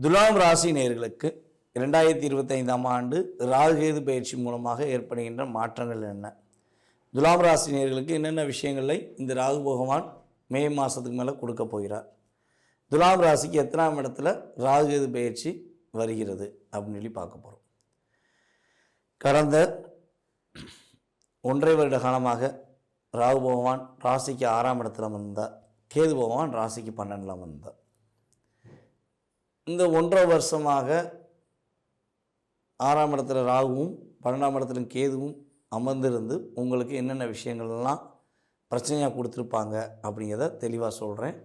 துலாம் ராசி நேயர்களுக்கு இரண்டாயிரத்தி இருபத்தைந்தாம் ஆண்டு ராகுகேது பயிற்சி மூலமாக ஏற்படுகின்ற மாற்றங்கள் என்ன? துலாம் ராசி நேர்களுக்கு என்னென்ன விஷயங்களை இந்த ராகு பகவான் மே மாதத்துக்கு மேலே கொடுக்க போகிறார்? துலாம் ராசிக்கு எத்தனாம் இடத்துல ராகுகேது பயிற்சி வருகிறது அப்படின்னு சொல்லி பார்க்க போகிறோம் கடந்த ஒன்றரை வருட காலமாக ராகு பகவான் ராசிக்கு ஆறாம் இடத்துல வந்தார் கேது பகவான் ராசிக்கு பன்னெண்டில் வந்தார் இந்த ஒன்றரை வருஷமாக ஆறாம் இடத்துல ராகுவும் பன்னெண்டாம் இடத்துல கேதுவும் அமர்ந்திருந்து உங்களுக்கு என்னென்ன விஷயங்கள்லாம் பிரச்சனையாக கொடுத்துருப்பாங்க அப்படிங்கிறத தெளிவாக சொல்கிறேன்.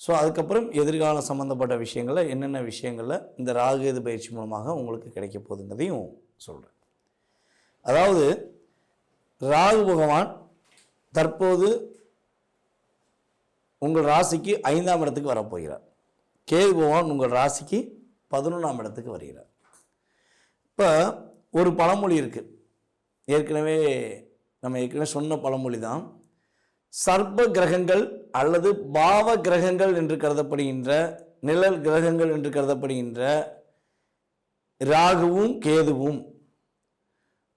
ஸோ அதுக்கப்புறம் எதிர்காலம் சம்மந்தப்பட்ட விஷயங்களில் என்னென்ன விஷயங்களில் இந்த ராகுகேது பயிற்சி மூலமாக உங்களுக்கு கிடைக்க போகுதுங்கிறதையும் சொல்கிறேன். அதாவது ராகு பகவான் தற்போது உங்கள் ராசிக்கு ஐந்தாம் இடத்துக்கு வரப்போகிறார். கேது பகவான் உங்கள் ராசிக்கு பதினொன்றாம் இடத்துக்கு வருகிறார். இப்போ ஒரு பழமொழி இருக்குது ஏற்கனவே நம்ம ஏற்கனவே சொன்ன பழமொழி தான். சர்ப்ப கிரகங்கள் அல்லது பாவ கிரகங்கள் என்று கருதப்படுகின்ற நிழல் கிரகங்கள் என்று கருதப்படுகின்ற ராகுவும் கேதுவும்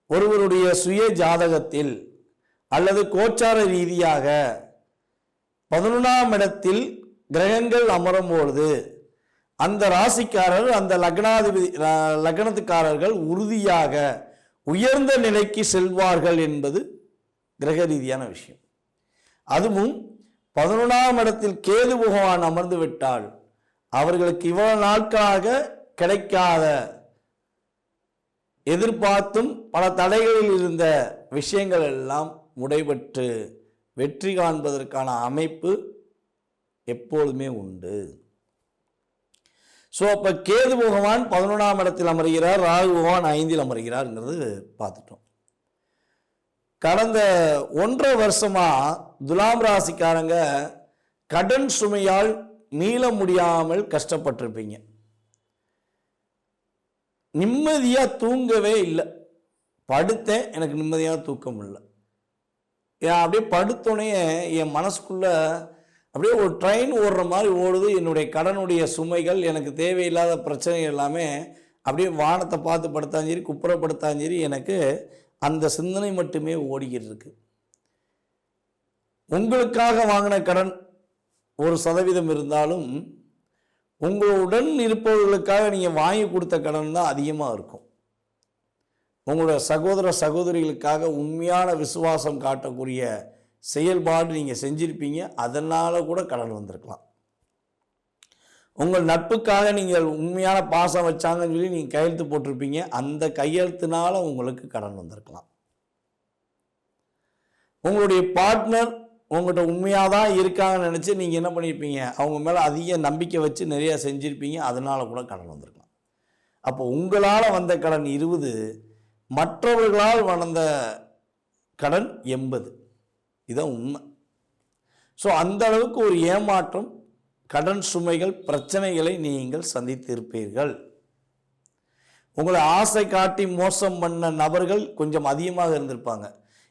ஒருவருடைய சுய ஜாதகத்தில் அல்லது கோச்சார ரீதியாக பதினொன்றாம் இடத்தில் கிரகங்கள் அமரும் பொழுது அந்த ராசிக்காரர் அந்த லக்னாதிபதி லக்னத்துக்காரர்கள் உறுதியாக உயர்ந்த நிலைக்கு செல்வார்கள் என்பது கிரக ரீதியான விஷயம். அதுவும் பதினொன்றாம் இடத்தில் கேது பகவான் அமர்ந்து விட்டால் அவர்களுக்கு இவ்வளவு நாட்களாக கிடைக்காத எதிர்பார்த்தும் பல தடைகளில் இருந்த விஷயங்கள் எல்லாம் முடைபெற்று வெற்றி காண்பதற்கான அமைப்பு எப்பொழுதுமே உண்டு. ஸோ அப்போ கேது பகவான் பதினொன்றாம் இடத்தில் அமர்கிறார் ராகு பகவான் ஐந்தில் அமர்கிறார்ங்கிறது பார்த்துட்டோம். கடந்த ஒன்றரை வருஷமாக துலாம் ராசிக்காரங்க கடன் சுமையால் மீள முடியாமல் கஷ்டப்பட்டிருப்பீங்க. நிம்மதியாக தூங்கவே இல்லை. படுத்தேன் எனக்கு நிம்மதியாக தூக்கம் இல்லை. ஏன் அப்படியே படுத்தோடனே என் மனசுக்குள்ளே அப்படியே ஒரு ட்ரெயின் ஓடுற மாதிரி ஓடுது. என்னுடைய கடனுடைய சுமைகள் எனக்கு தேவையில்லாத பிரச்சனைகள் எல்லாமே அப்படியே வானத்தை பார்த்து படுத்தாலும் சரி குப்புறப்படுத்தாலும் சரி எனக்கு அந்த சிந்தனை மட்டுமே ஓடிக்கிட்டு இருக்கு. உங்களுக்காக வாங்கின கடன் ஒரு சதவீதம் இருந்தாலும் உங்களுடன் இருப்பவர்களுக்காக நீங்கள் வாங்கி கொடுத்த கடன் தான் அதிகமாக இருக்கும். உங்களோட சகோதர சகோதரிகளுக்காக உண்மையான விசுவாசம் காட்டக்கூடிய செயல்பாடு நீங்கள் செஞ்சிருப்பீங்க அதனால் கூட கடன் வந்திருக்கலாம். உங்கள் நட்புக்காக நீங்கள் உண்மையான பாசம் வச்சாங்கன்னு சொல்லி நீங்கள் கையெழுத்து போட்டிருப்பீங்க அந்த கையெழுத்துனால உங்களுக்கு கடன் வந்திருக்கலாம். உங்களுடைய பார்ட்னர் உங்கள்கிட்ட உண்மையாக தான் இருக்காங்கன்னு நினச்சி நீங்கள் என்ன பண்ணியிருப்பீங்க அவங்க மேலே அதிக நம்பிக்கை வச்சு நிறையா செஞ்சுருப்பீங்க அதனால் கூட கடன் வந்திருக்கலாம். அப்போ உங்களால் வந்த கடன் இருபது மற்றவர்களால் வளர்ந்த கடன் எண்பது. இதான் உண்மை. ஸோ அந்த அளவுக்கு ஒரு ஏமாற்றம் கடன் சுமைகள் பிரச்சனைகளை நீங்கள் சந்தித்திருப்பீர்கள். உங்களை ஆசை காட்டி மோசம் பண்ண நபர்கள் கொஞ்சம் அதிகமாக இருந்திருப்பாங்க.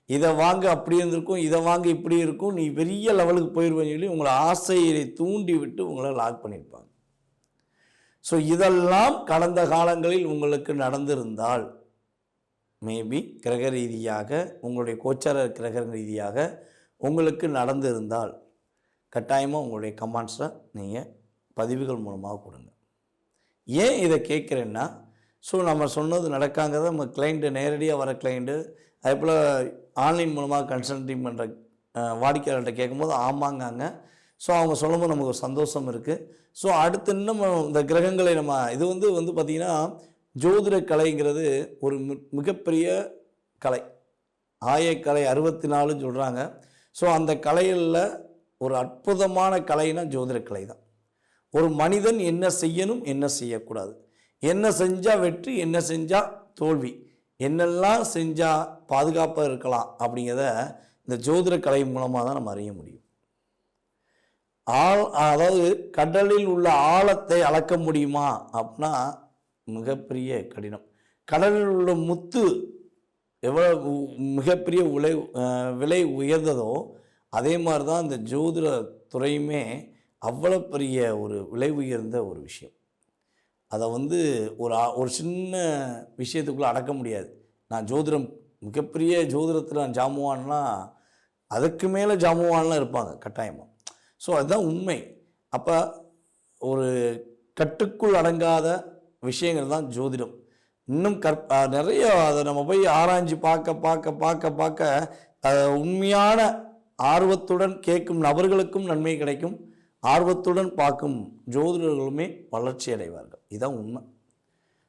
இதை வாங்க அப்படி இருந்திருக்கும் இதை வாங்க இப்படி இருக்கும் நீ பெரிய லெவலுக்கு போயிடுவேன்னு சொல்லி உங்களை ஆசையை தூண்டி விட்டு உங்களை லாக் பண்ணியிருப்பாங்க ஸோ இதெல்லாம் கடந்த காலங்களில் உங்களுக்கு நடந்திருந்தால் மேபி கிரக ரீதியாக உங்களுடைய கோச்சார கிரக ரீதியாக உங்களுக்கு நடந்திருந்தால் கட்டாயமாக உங்களுடைய கமெண்ட்ஸை நீங்கள் பதிவுகள் மூலமாக கொடுங்க. ஏன் இதை கேட்குறேன்னா ஸோ நம்ம சொன்னது நடக்காங்கிறத நம்ம கிளைண்ட்டு நேரடியாக வர கிளைண்ட்டு அதே போல் ஆன்லைன் மூலமாக கன்சல்டிங் பண்ணுற வாடிக்கையாளர்கிட்ட கேட்கும்போது ஆமாங்காங்க. ஸோ அவங்க சொல்லும்போது நமக்கு ஒரு சந்தோஷம் இருக்குது ஸோ அடுத்து இன்னும் இந்த கிரகங்களை நம்ம இது வந்து வந்து பார்த்திங்கன்னா ஜோதிட கலைங்கிறது ஒரு மிகப்பெரிய கலை. ஆயக்கலை அறுபத்தி நாலுன்னு சொல்கிறாங்க ஸோ அந்த கலையில் ஒரு அற்புதமான கலைனா ஜோதிட கலை தான். ஒரு மனிதன் என்ன செய்யணும் என்ன செய்யக்கூடாது. என்ன செஞ்சால் வெற்றி என்ன செஞ்சால் தோல்வி. என்னெல்லாம் செஞ்சால் பாதுகாப்பாக இருக்கலாம் அப்படிங்கிறத இந்த ஜோதிட கலை மூலமாக தான் நம்ம அறிய முடியும். ஆழ் அதாவது கடலில் உள்ள ஆழத்தை அளக்க முடியுமா அப்படின்னா மிகப்பெரிய கடினம். கடலில் உள்ள முத்து எவ்வளோ மிகப்பெரிய உலை விலை உயர்ந்ததோ அதே மாதிரி தான் இந்த ஜோதிட துறையுமே அவ்வளோ பெரிய ஒரு விலை உயர்ந்த ஒரு விஷயம். அதை வந்து ஒரு ஒரு சின்ன விஷயத்துக்குள்ளே அடக்க முடியாது. நான் ஜோதிடம் மிகப்பெரிய ஜோதிடத்தில் நான் ஜாமுவான்னா அதுக்கு மேலே ஜாமுவான்லாம் இருப்பாங்க கட்டாயமாக ஸோ அதுதான் உண்மை. அப்போ ஒரு கட்டுக்குள் அடங்காத விஷயங்கள் தான் ஜோதிடம். இன்னும் கற் நிறைய அதை நம்ம போய் ஆராய்ஞ்சு பார்க்க பார்க்க பார்க்க பார்க்க உண்மையான ஆர்வத்துடன் கேட்கும் நபர்களுக்கும் நன்மை கிடைக்கும். ஆர்வத்துடன் பார்க்கும் ஜோதிடர்களுமே வளர்ச்சி அடைவார்கள். இதுதான் உண்மை.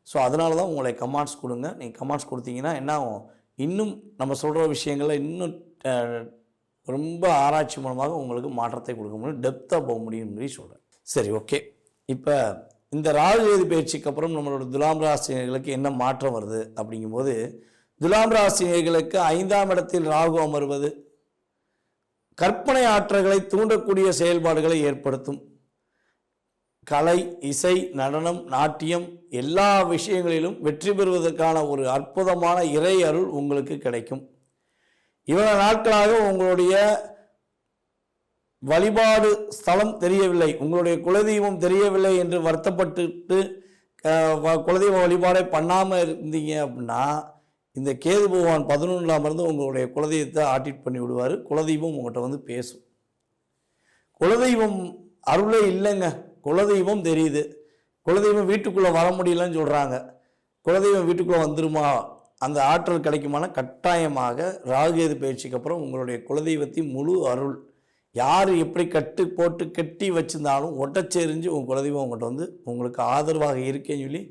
ஸோ அதனால தான் உங்களை கமாண்ட்ஸ் கொடுங்க. நீங்கள் கமாண்ட்ஸ் கொடுத்தீங்கன்னா என்ன ஆகும்? இன்னும் நம்ம சொல்கிற விஷயங்களில் இன்னும் ரொம்ப ஆராய்ச்சி மூலமாக உங்களுக்கு மாற்றத்தை கொடுக்க முடியும். டெப்த்தாக போக முடியும் சொல்லி சொல்கிறேன் சரி ஓகே இப்போ இந்த ராகுகேது பயிற்சிக்கு அப்புறம் நம்மளோட துலாம் ராசினியர்களுக்கு என்ன மாற்றம் வருது அப்படிங்கும்போது துலாம் ராசினியர்களுக்கு ஐந்தாம் இடத்தில் ராகு அமர்வது கற்பனை ஆற்றல்களை தூண்டக்கூடிய செயல்பாடுகளை ஏற்படுத்தும். கலை இசை நடனம் நாட்டியம் எல்லா விஷயங்களிலும் வெற்றி பெறுவதற்கான ஒரு அற்புதமான இறை அருள் உங்களுக்கு கிடைக்கும். இவ்வளவு நாட்களாக உங்களுடைய வழிபாடு ஸ்தலம் தெரியவில்லை. உங்களுடைய குலதெய்வம் தெரியவில்லை என்று வருத்தப்பட்டுட்டு குலதெய்வ வழிபாடை பண்ணாமல் இருந்தீங்க அப்படின்னா இந்த கேது பகவான் பதினொன்றாம் இருந்து உங்களுடைய குலதெய்வத்தை ஆட்டிட் பண்ணி விடுவார். குலதெய்வம் உங்கள்கிட்ட வந்து பேசும். குலதெய்வம் அருளே இல்லைங்க. குலதெய்வம் தெரியுது. குலதெய்வம் வீட்டுக்குள்ளே வர முடியலன்னு சொல்கிறாங்க குலதெய்வம் வீட்டுக்குள்ளே வந்துருமா? அந்த ஆற்றல் கிடைக்குமான கட்டாயமாக ராகுகேது பயிற்சிக்கு அப்புறம் உங்களுடைய குலதெய்வத்தின் முழு அருள். யார் எப்படி கட்டு போட்டு கட்டி வச்சிருந்தாலும் ஒட்டச்செறிஞ்சு உங்கள் குலதெய்வம் உங்கள்கிட்ட வந்து உங்களுக்கு ஆதரவாக இருக்கேன்னு சொல்லி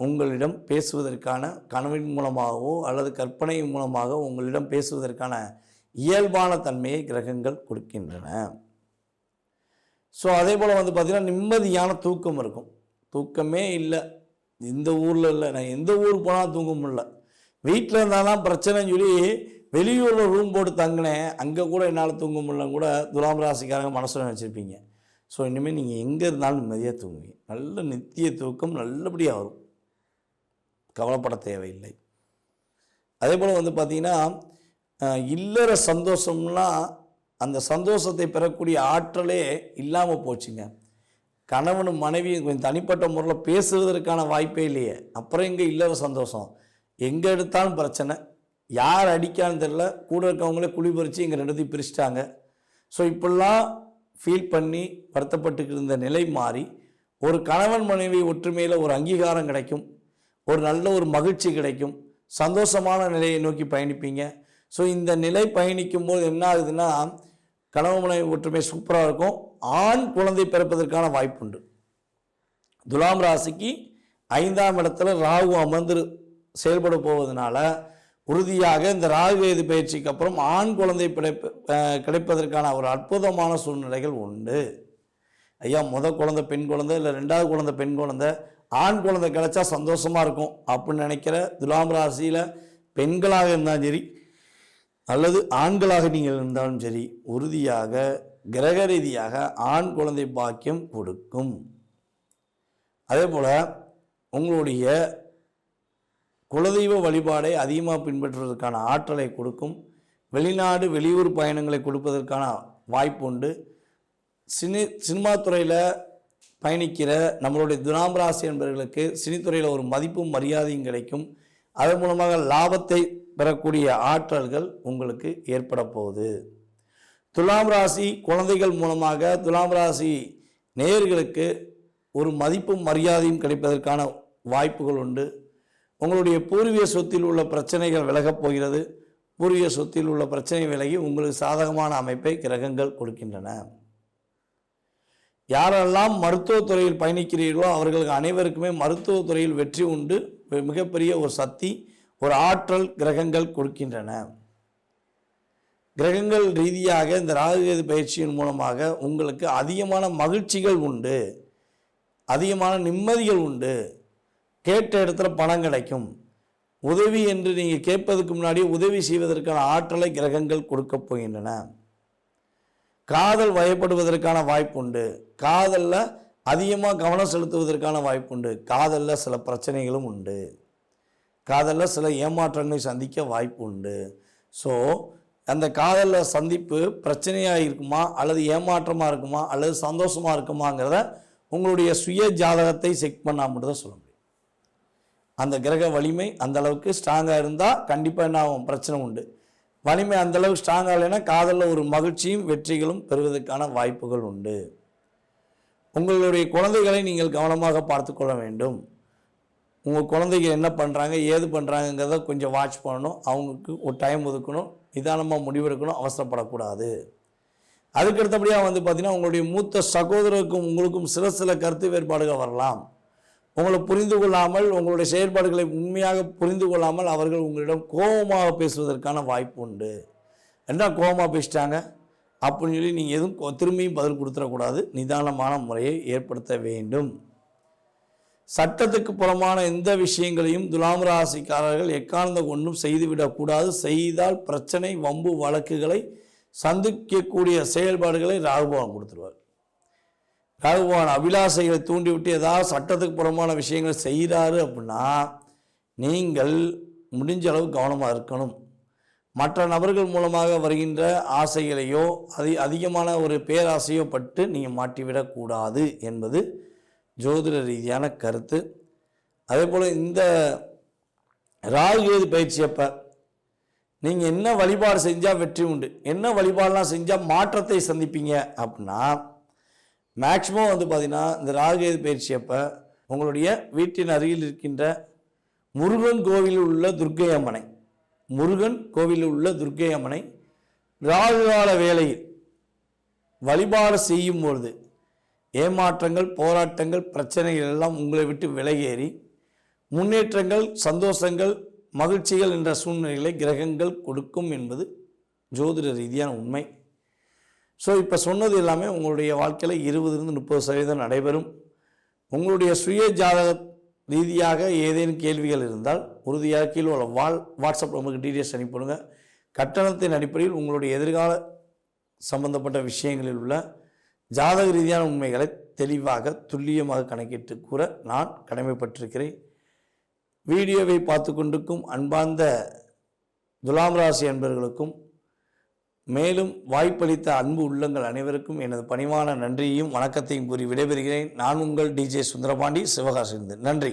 உங்களிடம் பேசுவதற்கான கனவின் மூலமாகவோ அல்லது கற்பனை மூலமாக உங்களிடம் பேசுவதற்கான இயல்பான தன்மையை கிரகங்கள் கொடுக்கின்றன. ஸோ அதே போல் வந்து பார்த்திங்கன்னா நிம்மதியான தூக்கம் இருக்கும். தூக்கமே இல்லை. இந்த ஊரில் இல்லை. நான் எந்த ஊர் போனால் தூங்க முடியல. வீட்டில் இருந்தால் தான் பிரச்சனைன்னு சொல்லி வெளியூரில் ரூம் போட்டு தங்கினேன். அங்கே கூட என்னால் தூங்க முடியலன்னு கூட துலாம் ராசிக்காரங்க மனசில் நினச்சிருப்பீங்க. ஸோ இனிமேல் நீங்கள் எங்கே இருந்தாலும் நிம்மதியாக தூங்குவீங்க நல்ல நித்திய தூக்கம் நல்லபடியாக வரும். கவலைப்பட தேவையில்லை. அதே போல் வந்து பார்த்திங்கன்னா இல்லற சந்தோஷம்லாம் அந்த சந்தோஷத்தை பெறக்கூடிய ஆற்றலே இல்லாமல் போச்சுங்க. கணவனும் மனைவியும் கொஞ்சம் தனிப்பட்ட முறையில் பேசுவதற்கான வாய்ப்பே இல்லையே. அப்புறம் எங்கே இல்லற சந்தோஷம்? எங்கே எடுத்தாலும் பிரச்சனை. யார் அடிக்கான்னு தெரில கூட இருக்கவங்களே குழி பறித்து இங்கே ரெண்டுத்தையும் பிரிச்சிட்டாங்க. ஸோ இப்படிலாம் ஃபீல் பண்ணி வருத்தப்பட்டு இருந்த நிலை மாறி ஒரு கணவன் மனைவி ஒற்றுமையில் ஒரு அங்கீகாரம் கிடைக்கும். ஒரு நல்ல ஒரு மகிழ்ச்சி கிடைக்கும். சந்தோஷமான நிலையை நோக்கி பயணிப்பீங்க. ஸோ இந்த நிலை பயணிக்கும்போது என்ன ஆகுதுன்னா கணவன் மனைவி ஒற்றுமை சூப்பராக இருக்கும். ஆண் குழந்தை பிறப்பதற்கான வாய்ப்புண்டு துலாம் ராசிக்கு ஐந்தாம் இடத்துல ராகு அமர்ந்து செயல்பட போவதனால உறுதியாக இந்த ராகுவேது பயிற்சிக்கு அப்புறம் ஆண் குழந்தை பிழைப்பு கிடைப்பதற்கான ஒரு அற்புதமான சூழ்நிலைகள் உண்டு. ஐயா முத குழந்தை பெண் குழந்தை இல்லை ரெண்டாவது குழந்தை பெண் குழந்தை ஆண் குழந்தை கிடைச்சா சந்தோஷமாக இருக்கும் அப்படின்னு நினைக்கிற துலாம் ராசியில் பெண்களாக இருந்தாலும் சரி அல்லது ஆண்களாக நீங்கள் இருந்தாலும் சரி உறுதியாக கிரக ரீதியாக ஆண் குழந்தை பாக்கியம் கொடுக்கும். அதே போல் உங்களுடைய குலதெய்வ வழிபாடை அதிகமாக பின்பற்றுவதற்கான ஆற்றலை கொடுக்கும். வெளிநாடு வெளியூர் பயணங்களை கொடுப்பதற்கான வாய்ப்பு உண்டு சினி சினிமா துறையில் பயணிக்கிற நம்மளுடைய துலாம் ராசி என்பவர்களுக்கு சினித்துறையில் ஒரு மதிப்பும் மரியாதையும் கிடைக்கும். அதன் மூலமாக லாபத்தை பெறக்கூடிய ஆற்றல்கள் உங்களுக்கு ஏற்பட போகுது. துலாம் ராசி குழந்தைகள் மூலமாக துலாம் ராசி நேயர்களுக்கு ஒரு மதிப்பும் மரியாதையும் கிடைப்பதற்கான வாய்ப்புகள் உண்டு. உங்களுடைய பூர்வீக சொத்தில் உள்ள பிரச்சனைகள் விலகப் போகிறது. பூர்வீக சொத்தில் உள்ள பிரச்சனை விலகி உங்களுக்கு சாதகமான அமைப்பை கிரகங்கள் கொடுக்கின்றன. யாரெல்லாம் மருத்துவத்துறையில் பயணிக்கிறீர்களோ அவர்களுக்கு அனைவருக்குமே மருத்துவத்துறையில் வெற்றி உண்டு. மிகப்பெரிய ஒரு சக்தி ஒரு ஆற்றல் கிரகங்கள் கொடுக்கின்றன. கிரகங்கள் ரீதியாக இந்த ராகுகேது பயிற்சியின் மூலமாக உங்களுக்கு அதிகமான மகிழ்ச்சிகள் உண்டு. அதிகமான நிம்மதிகள் உண்டு. கேட்ட இடத்துல பணம் கிடைக்கும். உதவி என்று நீங்கள் கேட்பதற்கு முன்னாடி உதவி செய்வதற்கான ஆற்றலை கிரகங்கள் கொடுக்கப் போகின்றன. காதல் வயப்படுவதற்கான வாய்ப்புண்டு காதலில் அதிகமாக கவனம் செலுத்துவதற்கான வாய்ப்புண்டு காதலில் சில பிரச்சனைகளும் உண்டு. காதலில் சில ஏமாற்றங்களை சந்திக்க வாய்ப்பு உண்டு. ஸோ அந்த காதலில் சந்திப்பு பிரச்சனையாக இருக்குமா? அல்லது ஏமாற்றமாக இருக்குமா? அல்லது சந்தோஷமாக இருக்குமாங்கிறத உங்களுடைய சுய ஜாதகத்தை செக் பண்ணால் மட்டும்தான் தான் அந்த கிரக வலிமை அந்த அளவுக்கு ஸ்ட்ராங்காக இருந்தால் கண்டிப்பாக என்ன ஆகும்? பிரச்சனை உண்டு. வலிமை அந்தளவுக்கு ஸ்ட்ராங்காக இல்லைன்னா காதலில் ஒரு மகிழ்ச்சியும் வெற்றிகளும் பெறுவதற்கான வாய்ப்புகள் உண்டு. உங்களுடைய குழந்தைகளை நீங்கள் கவனமாக பார்த்துக்கொள்ள வேண்டும். உங்கள் குழந்தைங்க என்ன பண்ணுறாங்க ஏது பண்ணுறாங்கங்கிறத கொஞ்சம் வாட்ச் பண்ணணும். அவங்களுக்கு ஒரு டைம் ஒதுக்கணும். நிதானமாக முடிவெடுக்கணும். அவசரப்படக்கூடாது. அதுக்கு அடுத்தபடியாக வந்து பார்த்திங்கன்னா உங்களுடைய மூத்த சகோதரருக்கும் உங்களுக்கும் சில சில கருத்து வேறுபாடுகள் வரலாம். உங்களை புரிந்து கொள்ளாமல் உங்களுடைய செயல்பாடுகளை உண்மையாக புரிந்து கொள்ளாமல் அவர்கள் உங்களிடம் கோபமாக பேசுவதற்கான வாய்ப்பு உண்டு. என்ன கோபமாக பேசிட்டாங்க? அப்படின்னு சொல்லி நீங்கள் எதுவும் கொ- திரும்பியும் பதில் கொடுத்துடக்கூடாது. நிதானமான முறையை ஏற்படுத்த வேண்டும். சட்டத்துக்கு புறமான எந்த விஷயங்களையும் துலாம் ராசிக்காரர்கள் எக்காரணத்தை கொண்டும் செய்துவிடக்கூடாது செய்தால் பிரச்சனை வம்பு வழக்குகளை சந்திக்கக்கூடிய செயல்பாடுகளை ராகுபவன் கொடுத்துருவார். ராகுபவன் அபிலாசைகளை தூண்டிவிட்டு ஏதாவது சட்டத்துக்கு புறமான விஷயங்களை செய்கிறாரு அப்படின்னா நீங்கள் முடிஞ்ச அளவு கவனமாக இருக்கணும். மற்ற நபர்கள் மூலமாக வருகின்ற ஆசைகளையோ அதி அதிகமான ஒரு பேராசையோ பட்டு நீங்கள் மாட்டிவிடக்கூடாது என்பது ஜோதிட ரீதியான கருத்து. அதே போல் இந்த ராகுகேது பயிற்சி அப்போ நீங்கள் என்ன வழிபாடு செஞ்சால் வெற்றி உண்டு என்ன வழிபாடெலாம் செஞ்சால் மாற்றத்தை சந்திப்பீங்க அப்படின்னா மேக்ஸிமம் வந்து பார்த்திங்கன்னா இந்த ராகுகேது பயிற்சி அப்போ உங்களுடைய வீட்டின் அருகில் இருக்கின்ற முருகன் கோவிலில் உள்ள துர்க்கை அம்மனை முருகன் கோவிலில் உள்ள துர்க்கை அம்மனை ராகுகால வேளையில் வழிபாடு செய்யும் பொழுது ஏமாற்றங்கள் போராட்டங்கள் பிரச்சனைகள் எல்லாம் உங்களை விட்டு விலகேறி முன்னேற்றங்கள் சந்தோஷங்கள் மகிழ்ச்சிகள் என்ற சூழ்நிலைகளை கிரகங்கள் கொடுக்கும் என்பது ஜோதிட ரீதியான உண்மை. ஸோ இப்போ சொன்னது எல்லாமே உங்களுடைய வாழ்க்கையில் இருபதுலேருந்து முப்பது சதவீதம் நடைபெறும். உங்களுடைய சுய ஜாதக ரீதியாக ஏதேனும் கேள்விகள் இருந்தால் உறுதியாக கீழே உள்ள வால் வாட்ஸ்அப் நமக்கு டீட்டெயில்ஸ் அனுப்பிவிடுங்க கட்டணத்தின் அடிப்படையில் உங்களுடைய எதிர்கால சம்பந்தப்பட்ட விஷயங்களில் உள்ள ஜாதக ரீதியான உண்மைகளை தெளிவாக துல்லியமாக கணக்கிட்டு கூற நான் கடமைப்பட்டிருக்கிறேன். வீடியோவை பார்த்து கொண்டிருக்கும் அன்பார்ந்த துலாம் ராசி அன்பர்களுக்கும் மேலும் வாய்ப்பளித்த அன்பு உள்ளங்கள் அனைவருக்கும் எனது பணிவான நன்றியையும் வணக்கத்தையும் கூறி விடைபெறுகிறேன். நான் உங்கள் டிஜே சுந்தரபாண்டி சிவகாசிலிருந்து நன்றி.